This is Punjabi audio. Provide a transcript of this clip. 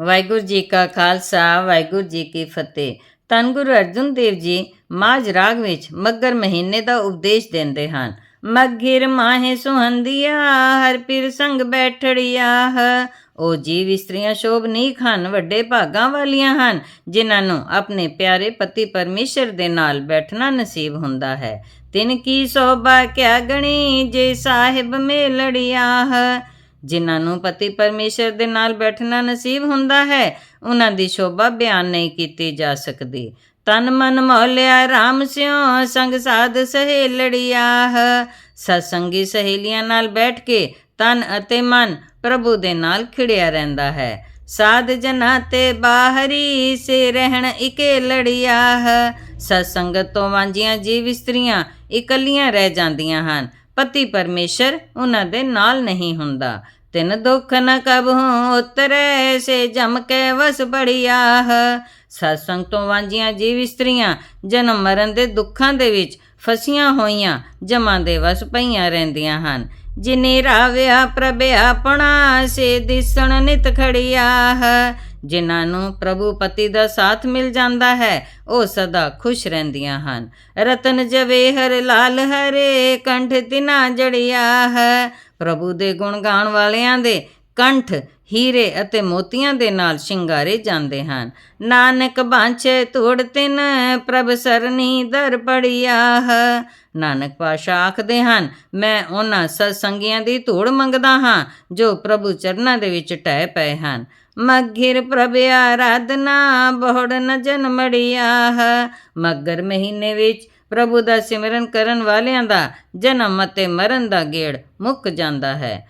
ਵਾਹਿਗੁਰੂ ਜੀ ਕਾ ਖਾਲਸਾ, ਵਾਹਿਗੁਰੂ ਜੀ ਕੀ ਫਤਿਹ। ਧੰਨ ਗੁਰੂ ਅਰਜਨ ਦੇਵ ਜੀ ਮਾਝ ਰਾਗ ਵਿੱਚ ਮੱਗਰ ਮਹੀਨੇ ਦਾ ਉਪਦੇਸ਼ ਦਿੰਦੇ ਹਨ। ਮੱਘਿਰ ਮਾਹੇ ਸੁਹੰਦੀਆ, ਹਰ ਪੀਰ ਸੰਗ ਬੈਠੜੀਆ ਉਹ ਜੀਵ ਇਸਤਰੀਆਂ ਸ਼ੋਭ ਹਨ, ਵੱਡੇ ਭਾਗਾਂ ਵਾਲੀਆਂ ਹਨ, ਜਿਨ੍ਹਾਂ ਨੂੰ ਆਪਣੇ ਪਿਆਰੇ ਪਤੀ ਪਰਮੇਸ਼ਰ ਦੇ ਨਾਲ ਬੈਠਣਾ ਨਸੀਬ ਹੁੰਦਾ ਹੈ। ਤਿਨ ਕੀ ਸੋਭਾ ਕਿਆ ਗਣੀ, ਜੇ ਸਾਹਿਬ ਮੇਲੜੀਆ ਜਿਨ੍ਹਾਂ ਨੂੰ ਪਤੀ ਪਰਮੇਸ਼ਰ ਦੇ ਨਾਲ ਬੈਠਣਾ ਨਸੀਬ ਹੁੰਦਾ ਹੈ, ਉਹਨਾਂ ਦੀ ਸ਼ੋਭਾ ਬਿਆਨ ਨਹੀਂ ਕੀਤੀ ਜਾ ਸਕਦੀ। ਤਨ ਮਨ ਮੋਲਿਆ RAM ਸਿਓ ਸੰਗ ਸਾਧ ਸਹੇਲੜੀਆ ਸਤਸੰਗੀ ਸਹੇਲੀਆਂ ਨਾਲ ਬੈਠ ਕੇ ਤਨ ਅਤੇ ਮਨ ਪ੍ਰਭੂ ਦੇ ਨਾਲ ਖਿੜਿਆ ਰਹਿੰਦਾ ਹੈ। ਸਾਧ ਜਨਾ ਤੇ ਬਾਹਰੀ ਸੇ ਰਹਿਣ ਇਕੇ ਲੜੀਆ ਸਤਸੰਗਤ ਤੋਂ ਵਾਂਝੀਆਂ ਜੀਵ ਇਸਤਰੀਆਂ ਇਕੱਲੀਆਂ ਰਹਿ ਜਾਂਦੀਆਂ ਹਨ। ਪਤੀ ਪਰਮੇਸ਼ਰ ਉਹਨਾਂ ਦੇ ਨਾਲ ਨਹੀਂ ਹੁੰਦਾ। ਤਿਨ ਦੁੱਖ ਨ ਕਬਹੂ ਉਤਰੈ, ਸੇ ਜਮ ਕੇ ਵਸ ਬੜੀਆ ਸਤਸੰਗ ਤੋਂ ਵਾਂਝੀਆਂ ਜੀਵ ਇਸਤਰੀਆਂ, ਜਨਮ ਮਰਨ ਦੇ ਦੁੱਖਾਂ ਦੇ ਵਿੱਚ ਫਸੀਆਂ ਹੋਈਆਂ, ਜਮਾਂ ਦੇ ਵਸ ਪਈਆਂ ਰਹਿੰਦੀਆਂ ਹਨ। ਜਿਨੇ ਰਾਵਿਆ ਪ੍ਰਭ ਆਪਣਾ ਸੇ ਦਿਸਣ ਨਿਤ ਖੜੀਆ ਜਿਨ੍ਹਾਂ ਨੂੰ ਪ੍ਰਭੂ ਪਤੀ ਦਾ ਸਾਥ ਮਿਲ ਜਾਂਦਾ ਹੈ, ਉਹ ਸਦਾ ਖੁਸ਼ ਰਹਿੰਦੀਆਂ ਹਨ। ਰਤਨ ਜਵੇਹਰ ਲਾਲ, ਹਰੇ ਕੰਠ ਤਿਨਾ ਜੜਿਆ ਹੈ। ਪ੍ਰਭੂ ਦੇ ਗੁਣ ਗਾਣ ਵਾਲਿਆਂ ਦੇ ਕੰਠ, ਹੀਰੇ ਅਤੇ ਮੋਤੀਆਂ ਦੇ ਨਾਲ ਸ਼ਿੰਗਾਰੇ ਜਾਂਦੇ ਹਨ। ਨਾਨਕ ਬਾਂਛੇ ਧੂੜ ਤਿਨ, ਪ੍ਰਭ ਸਰਨੀ ਦਰ ਪੜਿਆ ਨਾਨਕ ਪਾਸ਼ਾ ਆਖਦੇ ਹਨ, ਮੈਂ ਉਹਨਾਂ ਸਤਸੰਗੀਆਂ ਦੀ ਧੂੜ ਮੰਗਦਾ ਹਾਂ, ਜੋ ਪ੍ਰਭੂ ਚਰਨਾਂ ਦੇ ਵਿੱਚ ਟਹਿ ਪਏ ਹਨ। ਮਗਿਰ ਪ੍ਰਭ ਆਰਾਧਨਾ, ਬਹੁੜ ਨ ਜਨਮੜਿਆ ਮਗਰ ਮਹੀਨੇ ਵਿੱਚ ਪ੍ਰਭੂ ਦਾ ਸਿਮਰਨ ਕਰਨ ਵਾਲਿਆਂ ਦਾ ਜਨਮ ਅਤੇ ਮਰਨ ਦਾ ਗੇੜ ਮੁੱਕ ਜਾਂਦਾ ਹੈ।